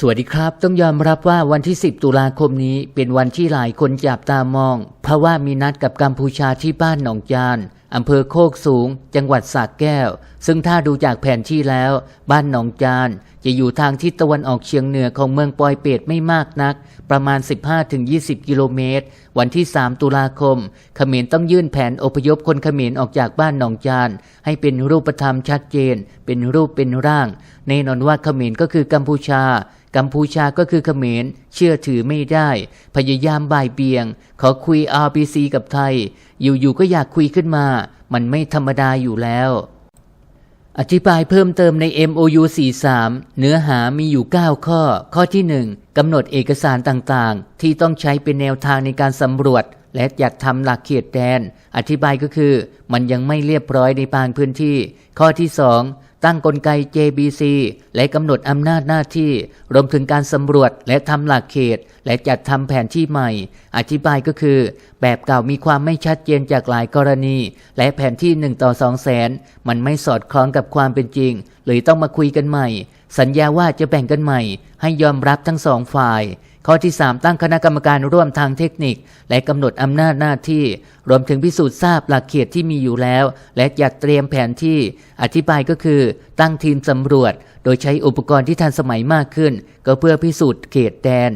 สวัสดีครับ ต้องยอมรับว่าวันที่ 10 ตุลาคมนี้เป็นวันที่หลายคนจับตามอง เพราะว่ามีนัดกับกัมพูชาที่บ้านหนองจานอำเภอโคกสูง จังหวัดสระแก้ว ซึ่งถ้าดูจากแผนที่แล้ว บ้านหนองจานจะอยู่ทางทิศตะวันออกเฉียงเหนือของเมืองปอยเปตไม่มากนัก ประมาณ 15-20 กิโลเมตร วันที่ 3 ตุลาคมเขมรต้องยื่นแผนอพยพคนเขมรออกจากบ้านหนองจาน ให้เป็นรูปธรรมชัดเจน เป็นรูปเป็นร่าง แน่นอนว่าเขมรก็คือกัมพูชากัมพูชาก็คือเขมร เชื่อถือไม่ได้ พยายามบ่ายเบียง ขอคุย RBC กับไทย อยู่ๆก็อยากคุยขึ้นมา มันไม่ธรรมดาอยู่แล้ว อธิบายเพิ่มเติมใน MOU 43 เนื้อหามีอยู่ 9 ข้อ ข้อที่ 1 กำหนดเอกสารต่างๆ ที่ต้องใช้เป็นแนวทางในการสำรวจ และจัดทำหลักเขตแดน อธิบายก็คือ มันยังไม่เรียบร้อยในบางพื้นที่ ข้อที่ 2 ตั้งกลไก JBC และกำหนดอำนาจหน้าที่ รวมถึงการสำรวจและทำหลักเขต และจัดทำแผนที่ใหม่ อธิบายก็คือ แบบเก่ามีความไม่ชัดเจนจากหลายกรณี และแผนที่ 1 ต่อ 2 แสน มันไม่สอดคล้องกับความเป็นจริง เลยต้องมาคุยกันใหม่ สัญญาว่าจะแบ่งกันใหม่ ให้ยอมรับทั้งสองฝ่าย ข้อที่ 3 ตั้งคณะกรรมการร่วมทางเทคนิค และกำหนดอำนาจหน้าที่ รวมถึงพิสูจน์ทราบหลักเขตที่มีอยู่แล้ว และจัดเตรียมแผนที่ อธิบายก็คือ ตั้งทีมสำรวจ โดยใช้อุปกรณ์ที่ทันสมัยมากขึ้น ก็เพื่อพิสูจน์เขตแดน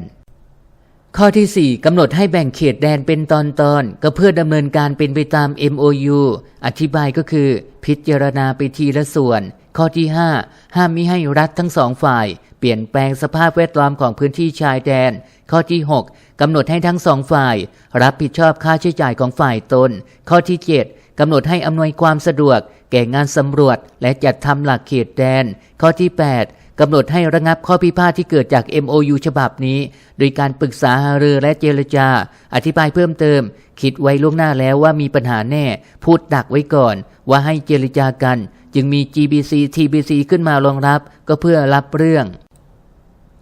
ข้อที่ 4กำหนดให้แบ่งเขตแดนเป็นตอนๆ ก็เพื่อดำเนินการเป็นไปตาม MOU อธิบายก็คือ พิจารณาไปทีละส่วน ข้อที่ 5 ห้ามมิให้รัฐทั้งสองฝ่าย เปลี่ยนแปลงสภาพแวดล้อมของพื้นที่ชายแดน ข้อที่ 6 กำหนดให้ทั้งสองฝ่าย รับผิดชอบค่าใช้จ่ายของฝ่ายตน ข้อที่ 7 กำหนดให้อำนวยความสะดวก แก่งานสำรวจ และจัดทำหลักเขตแดน ข้อที่ 8กำหนดให้ระงับข้อพิพาทที่เกิดจาก MOU ฉบับนี้ โดยการปรึกษาหารือและเจรจา อธิบายเพิ่มเติม คิดไว้ล่วงหน้าแล้วว่ามีปัญหาแน่ พูดดักไว้ก่อน ว่าให้เจรจากัน จึงมี GBC TBC ขึ้นมารองรับก็เพื่อรับเรื่อง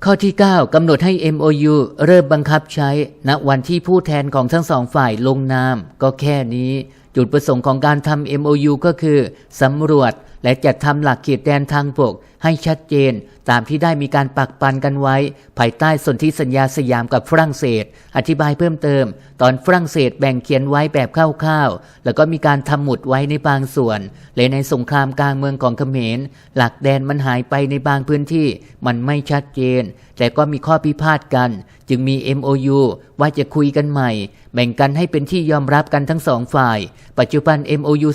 ข้อที่ 9กำหนดให้ MOU เริ่มบังคับใช้ณวันที่ผู้แทนของทั้งสองฝ่ายลงนาม ก็แค่นี้จุดประสงค์ของการทำ MOU ก็คือสำรวจและจัดทำหลักเขตแดนทางบกให้ชัดเจน ตามที่ได้มีการปักปันกันไว้ ภายใต้สนธิสัญญาสยามกับฝรั่งเศส อธิบายเพิ่มเติม ตอนฝรั่งเศสแบ่งเขียนไว้แบบคร่าวๆ แล้วก็มีการทำหมุดไว้ในบางส่วน และในสงครามกลางเมืองของเขมร หลักแดนมันหายไปในบางพื้นที่ มันไม่ชัดเจน แต่ก็มีข้อพิพาทกัน จึงมี MOU ว่าจะคุยกันใหม่ แบ่งกันให้เป็นที่ยอมรับกันทั้งสองฝ่าย ปัจจุบัน MOU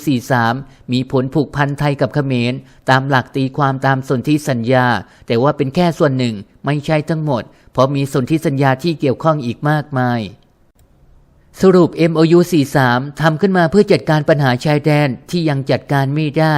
43 มีผลผูกพันไทยกับเขมร ตามหลักตีความตามสนธิสัญญา แต่ว่าเป็นแค่ส่วนหนึ่งไม่ใช่ทั้งหมด เพราะมีสนธิสัญญาที่เกี่ยวข้องอีกมากมายสรุป MOU 43 ทำขึ้นมาเพื่อจัดการปัญหาชายแดนที่ยังจัดการไม่ได้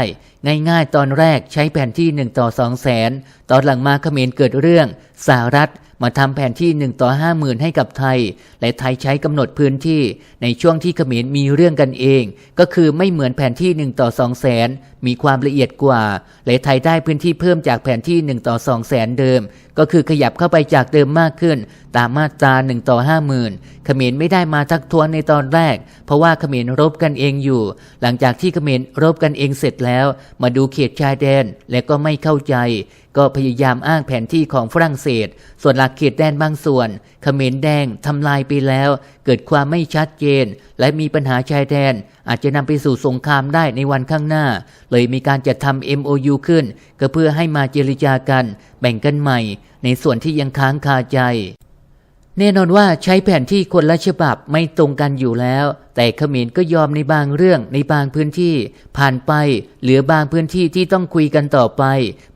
ง่ายๆตอนแรกใช้แผนที่ 1 ต่อ2แสน ตอนหลังมาเขมรเกิดเรื่องสหรัฐมาทำแผนที่ 1 ต่อ 5 0,000 ให้กับไทย และไทยใช้กำหนดพื้นที่ ในช่วงที่เขมรมีเรื่องกันเอง ก็คือไม่เหมือนแผนที่ 1 ต่อ2แสน มีความละเอียดกว่า และไทยได้พื้นที่เพิ่มจากแผนที่ 1 ต่อ2แสนเดิม ก็คือขยับเข้าไปจากเดิมมากขึ้น ตามมาตรา 1 ต่อ 50,000เขมรไม่ได้มาทักท้วงในตอนแรก เพราะว่าเขมรรบกันเองอยู่ หลังจากที่เขมรรบกันเองเสร็จแล้วมาดูเขตชายแดนและก็ไม่เข้าใจ ก็พยายามอ้างแผนที่ของฝรั่งเศส ส่วนหลักเขตแดนบางส่วนเขมรแดงทำลายไปแล้ว เกิดความไม่ชัดเจน และมีปัญหาชายแดน อาจจะนำไปสู่สงครามได้ในวันข้างหน้า เลยมีการจัดทำ MOU ขึ้น ก็เพื่อให้มาเจรจากัน แบ่งกันใหม่ ในส่วนที่ยังค้างคาใจ แน่นอนว่าใช้แผนที่คนละฉบับไม่ตรงกันอยู่แล้ว แต่เขมรก็ยอมในบางเรื่องในบางพื้นที่ ผ่านไป เหลือบางพื้นที่ที่ต้องคุยกันต่อไป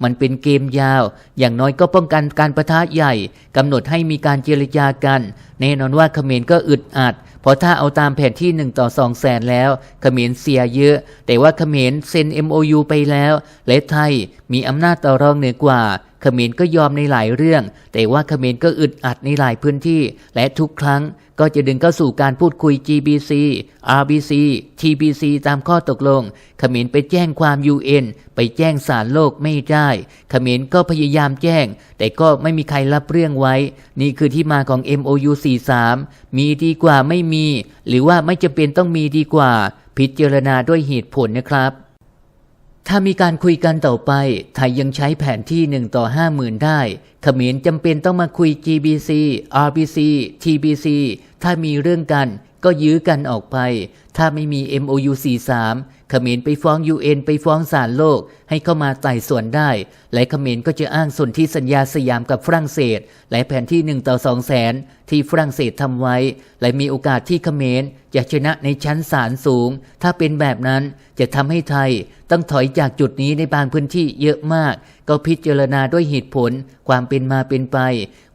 มันเป็นเกมยาว อย่างน้อยก็ป้องกันการประทะใหญ่กำหนดให้มีการเจรจากัน แน่นอนว่าเขมรก็อึดอัดเพราะถ้าเอาตามแผนที่1ต่อ2แสนแล้วเขมรเสียเยอะ แต่ว่าเขมรเซ็น MOU ไปแล้ว และไทยมีอำนาจต่อรองเหนือกว่า เขมรก็ยอมในหลายเรื่อง แต่ว่าเขมรก็อึดอัดในหลายพื้นที่ และทุกครั้งก็จะดึงเข้าสู่การพูดคุย GBC RBC TBC ตามข้อตกลง เขมรไปแจ้งความ UN ไปแจ้งศาลโลกไม่ได้ เขมรก็พยายามแจ้ง แต่ก็ไม่มีใครรับเรื่องไว้ นี่คือที่มาของ MOU 43 มีดีกว่าไม่มี หรือว่าไม่จำเป็นต้องมีดีกว่า พิจารณาด้วยเหตุผลนะครับ ถ้ามีการคุยกันต่อไป ไทยยังใช้แผนที่ 1 ต่อ 50,000 ได้ เขมรจำเป็นต้องมาคุย GBC RBC TBC ถ้ามีเรื่องกันก็ยื้อกันออกไปถ้าไม่มี MOU 43เขมรไปฟ้อง UN ไปฟ้องศาลโลก ให้เข้ามาไต่สวนได้ และเขมรก็จะอ้างส่วนธิสัญญาสยามกับฝรั่งเศส และแผนที่1ต่อ2แสนที่ฝรั่งเศสทำไว้ และมีโอกาสที่เขมรจะชนะในชั้นศาลสูง ถ้าเป็นแบบนั้นจะทำให้ไทย ต้องถอยจากจุดนี้ในบางพื้นที่เยอะมาก ก็พิจารณาด้วยเหตุผล ความเป็นมาเป็นไป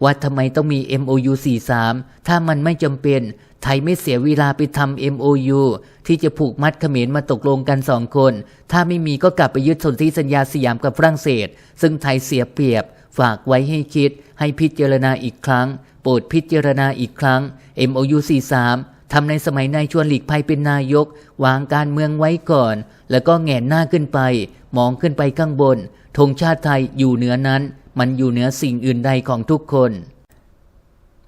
ว่าทำไมต้องมี MOU 43ถ้ามันไม่จำเป็น ไทยไม่เสียเวลาไปทำ MOU ที่จะผูกมัดเขมรมาตกลงกันสองคน ถ้าไม่มีก็กลับไปยึดสนธิสัญญาสยามกับฝรั่งเศส ซึ่งไทยเสียเปรียบ ฝากไว้ให้คิด ให้พิจารณาอีกครั้ง โปรดพิจารณาอีกครั้ง MOU 43ทำในสมัยนายชวนหลีกภัยเป็นนายก วางการเมืองไว้ก่อน แล้วก็แงนหน้าขึ้นไป มองขึ้นไปข้างบนธงชาติไทยอยู่เหนือนั้น มันอยู่เหนือสิ่งอื่นใดของทุกคน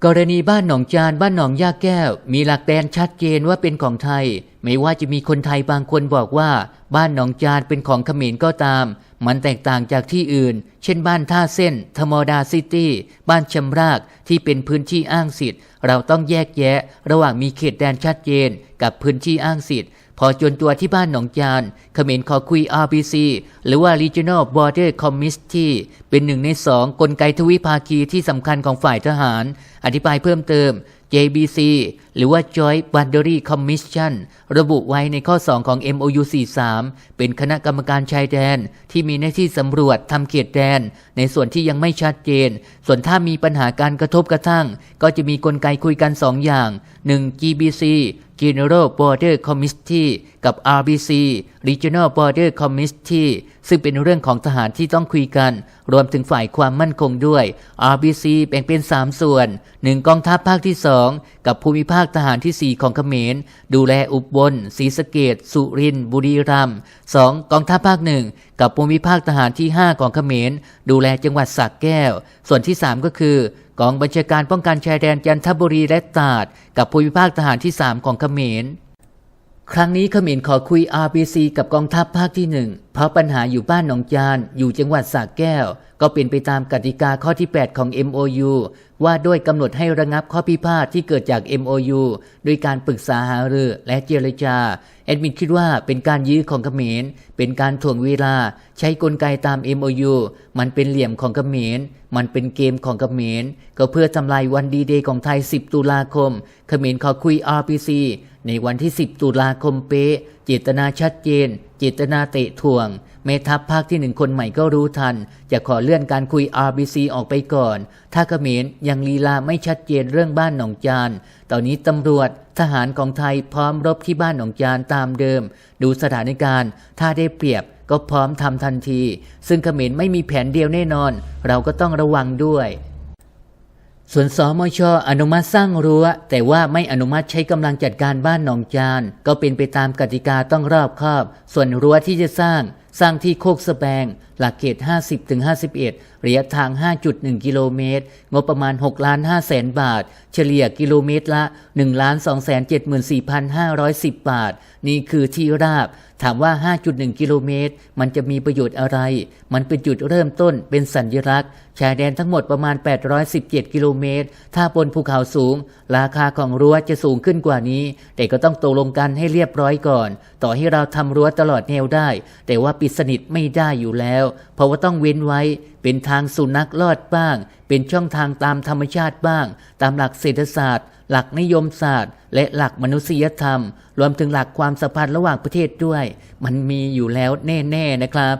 กรณีบ้านหนองจานบ้านหนองย่าแก้ว มีหลักแดนชัดเจนว่าเป็นของไทย ไม่ว่าจะมีคนไทยบางคนบอกว่า บ้านหนองจานเป็นของเขมรก็ตาม มันแตกต่างจากที่อื่น เช่นบ้านท่าเส้นธรรมดาซิตี้ บ้านชำรากที่เป็นพื้นที่อ้างสิทธิ์ เราต้องแยกแยะ ระหว่างมีเขตแดนชัดเจน กับพื้นที่อ้างสิทธิ์ พอจนตัวที่บ้านหนองจานเขมรขอคุย RBC หรือว่า Regional Border Committee เป็นหนึ่งในสองกลไกทวิภาคีที่สำคัญของฝ่ายทหาร อธิบายเพิ่มเติม JBC หรือว่า Joint Boundary Commission ระบุไว้ในข้อ 2 ของ MOU 43 เป็นคณะกรรมการชายแดน ที่มีหน้าที่สำรวจทำเขตแดน ในส่วนที่ยังไม่ชัดเจน ส่วนถ้ามีปัญหาการกระทบกระทั่ง ก็จะมีกลไกคุยกัน 2 อย่าง 1. GBC General Border Committee กับ RBC Regional Border Committee ซึ่งเป็นเรื่องของทหารที่ต้องคุยกัน รวมถึงฝ่ายความมั่นคงด้วย RBC แบ่งเป็น 3 ส่วน 1. กองทัพภาคที่ 2 กับภูมิภาคทหารที่ 4 ของเขมร ดูแลอุบลศรีสะเกดสุรินทร์บุรีรัมย์ 2. กองทัพภาคหนึ่งกับภูมิภาคทหารที่ 5 ของเขมร ดูแลจังหวัดสระแก้ว ส่วนที่ 3 ก็คือ กองบัญชาการป้องกันชายแดนจันทบุรีและตราดกับภูมิภาคทหารที่ 3 ของเขมร ครั้งนี้เขมรขอคุย RBC กับกองทัพภาคที่หนึ่ง เพราะปัญหาอยู่บ้านหนองจาน อยู่จังหวัดสระแก้ว ก็เป็นไปตามกติกาข้อที่ 8 ของ MOU ว่าด้วยกำหนดให้ระงับข้อพิพาทที่เกิดจาก MOU โดยการปรึกษาหารือและเจรจา แอดมินคิดว่าเป็นการยื้อของเขมร เป็นการถ่วงเวลา ใช้กลไกตาม MOU มันเป็นเหลี่ยมของเขมร มันเป็นเกมของเขมร ก็เพื่อทำลายวันดีเดย์ของไทย 10 ตุลาคม เขมรขอคุย RPC ในวันที่ 10 ตุลาคมเป๊ะ เจตนาชัดเจน จิตนาเตะถ่วง เมทัพภาคที่หนึ่งคนใหม่ก็รู้ทัน จะขอเลื่อนการคุย RBC ออกไปก่อน ถ้าเขมรยังลีลาไม่ชัดเจนเรื่องบ้านหนองจาน ตอนนี้ตำรวจทหารของไทยพร้อมรบที่บ้านหนองจานตามเดิม ดูสถานการณ์ ถ้าได้เปรียบก็พร้อมทำทันที ซึ่งเขมรไม่มีแผนเดียวแน่นอน เราก็ต้องระวังด้วย ส่วนสมชอนุมัติสร้างรั้ว แต่ว่าไม่อนุมัติใช้กำลังจัดการบ้านหนองจาน ก็เป็นไปตามกติกาต้องรอบคอบ ส่วนรั้วที่จะสร้างสร้างที่โคกสะแบง หลักเขต 50-51 ระยะทาง 5.1 กิโลเมตร งบประมาณ6ล้าน5แสนบาท เฉลี่ยกิโลเมตรละ1ล้าน2 74,510 บาท นี่คือที่ราบ ถามว่า 5.1 กิโลเมตร มันจะมีประโยชน์อะไร มันเป็นจุดเริ่มต้น เป็นสัญลักษณ์ ชายแดนทั้งหมดประมาณ 817 กิโลเมตร ถ้าบนภูเขาสูง ราคาของรั้วจะสูงขึ้นกว่านี้ แต่ก็ต้องตกลงกันให้เรียบร้อยก่อน ต่อให้เราทำรั้วตลอดแนวได้ แต่ว่าปิดสนิทไม่ได้อยู่แล้ว เพราะว่าต้องเว้นไว้เป็นทางสุนัขลอดบ้าง เป็นช่องทางตามธรรมชาติบ้าง ตามหลักเศรษฐศาสตร์ หลักนิยมศาสตร์ และหลักมนุษยธรรม รวมถึงหลักความสัมพันธ์ระหว่างประเทศด้วย มันมีอยู่แล้วแน่ ๆนะครับ